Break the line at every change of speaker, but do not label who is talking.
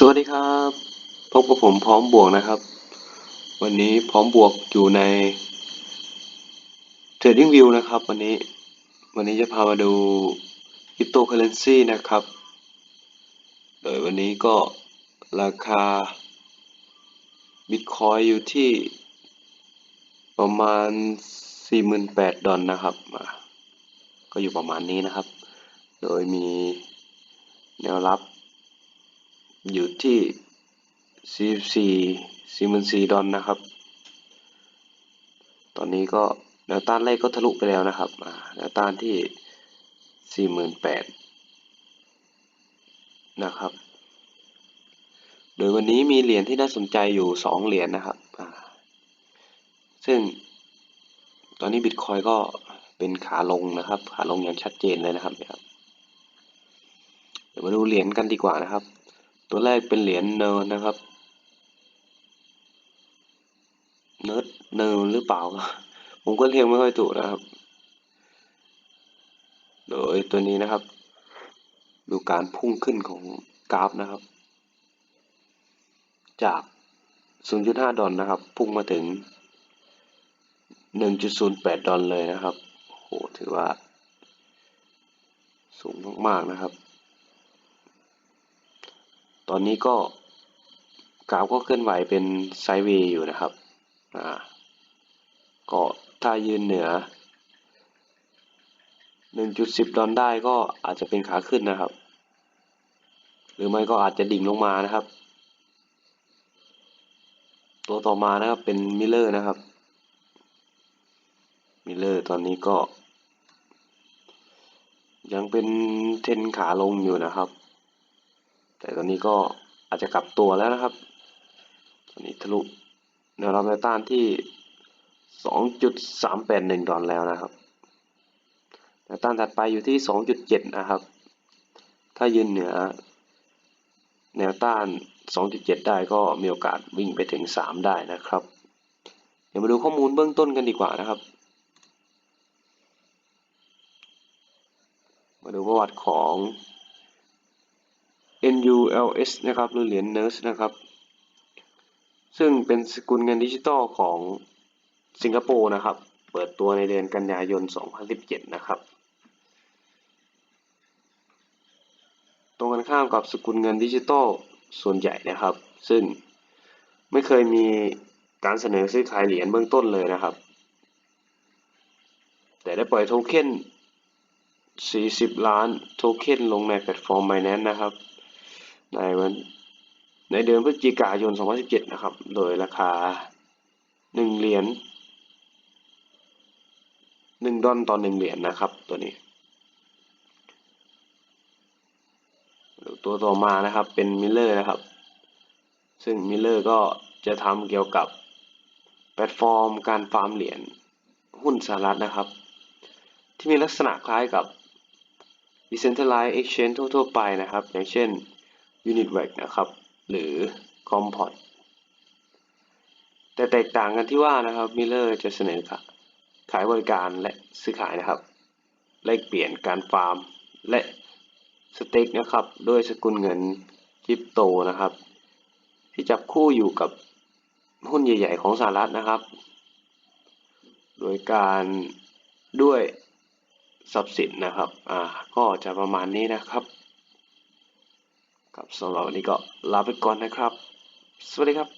สวัสดีครับพบกับผมพร้อมบวกนะครับ วันนี้พร้อมบวกอยู่ใน Trading View นะครับ วันนี้วันนี้จะพามาดู Cryptocurrency นะครับ โดยวันนี้ก็ราคา Bitcoin อยู่ที่ประมาณ 48,000ดอลนะครับ ก็อยู่ประมาณนี้นะครับ โดยมีแนวรับ อยู่ที่44 44ดอลนะครับ ตอนนี้ก็แนวต้านแรกก็ทะลุไปแล้วนะครับแนวต้านที่ 48,000นะครับ โดยวันนี้มีเหรียญที่น่าสนใจอยู่ 2 เหรียญนะครับ ซึ่งตอนนี้บิตคอยก็เป็นขาลงนะครับ ขาลงอย่างชัดเจนเลยนะครับเดี๋ยวมาดูเหรียญกันดีกว่านะครับ ตัวแรกเป็นเหรียญเนิร์นะครับ เนิร์ดเนิร์หรือเปล่า ผมก็เรียกไม่ค่อยถูกนะครับ โดยตัวนี้นะครับ ดูการพุ่งขึ้นของกราฟนะครับ จาก 0.5 ดอลนะครับ พุ่งมาถึง 1.08 ดอลเลยนะครับโหถือว่า สูงมากๆนะครับ ตอนนี้ก็กราฟก็เคลื่อนไหวเป็นไซด์เวย์อยู่นะครับอ่าก็ถ้ายืนเหนือ 1.10 ดอลได้ก็อาจจะเป็นขาขึ้นนะครับ หรือไม่ก็อาจจะดิ่งลงมานะครับ ตัวต่อมานะครับเป็นมิลเลอร์นะครับ มิลเลอร์ตอนนี้ก็ ยังเป็นเทนขาลงอยู่นะครับ แต่ตอนนี้ก็อาจจะกลับตัวแล้วนะครับ ตอนนี้ทะลุแนวรับแนวต้านที่ 2.381 ดอลแล้วนะครับแนวต้านถัดไปอยู่ที่ 2.7 นะครับ ถ้ายืนเหนือ แนวต้าน 2.7 ได้ก็มีโอกาสวิ่งไปถึง 3 ได้นะครับ เดี๋ยวมาดูข้อมูลเบื้องต้นกันดีกว่านะครับ มาดูประวัติของ ULS นะครับหรือเหรียญ NURS นะครับ ซึ่งเป็นสกุลเงินดิจิตอลของสิงคโปร์นะครับ เปิดตัวในเดือนกันยายน 2017 นะครับ ตรงกันข้ามกับสกุลเงินดิจิตอลส่วนใหญ่นะครับ ซึ่งไม่เคยมีการเสนอซื้อขายเหรียญเบื้องต้นเลยนะครับ แต่ได้ปล่อยโทเค็น40 ล้านโทเค็นลงในแพลตฟอร์ม Binance นะครับ ในวันในเดือนพฤศจิกายน 2017 นะครับ โดยราคา 1 เหรียญ 1 ดอลต่อ 1 เหรียญนะครับ ตัวนี้ ตัวต่อมานะครับเป็นมิลเลอร์นะครับ ซึ่งมิลเลอร์ก็จะทำเกี่ยวกับแพลตฟอร์มการฟาร์มเหรียญหุ้นสหรัฐนะครับ ที่มีลักษณะคล้ายกับ Decentralized Exchange ทั่วๆไปนะครับ อย่างเช่น Unitwag นะครับ หรือ Compot แต่แตกต่างกันที่ว่านะครับมิเลอร์จะเสนอขายบริการและซื้อขายนะครับแลกเปลี่ยนการฟาร์มและสเต็กนะครับด้วยสกุลเงินคริปโตนะครับ ที่จับคู่อยู่กับหุ้นใหญ่ ๆ ของสหรัฐนะครับ โดยการด้วยทรัพย์สินนะครับ อ่า ก็จะประมาณนี้นะครับ ครับสำหรับวันนี้ก็ลาไปก่อนนะครับ สวัสดีครับ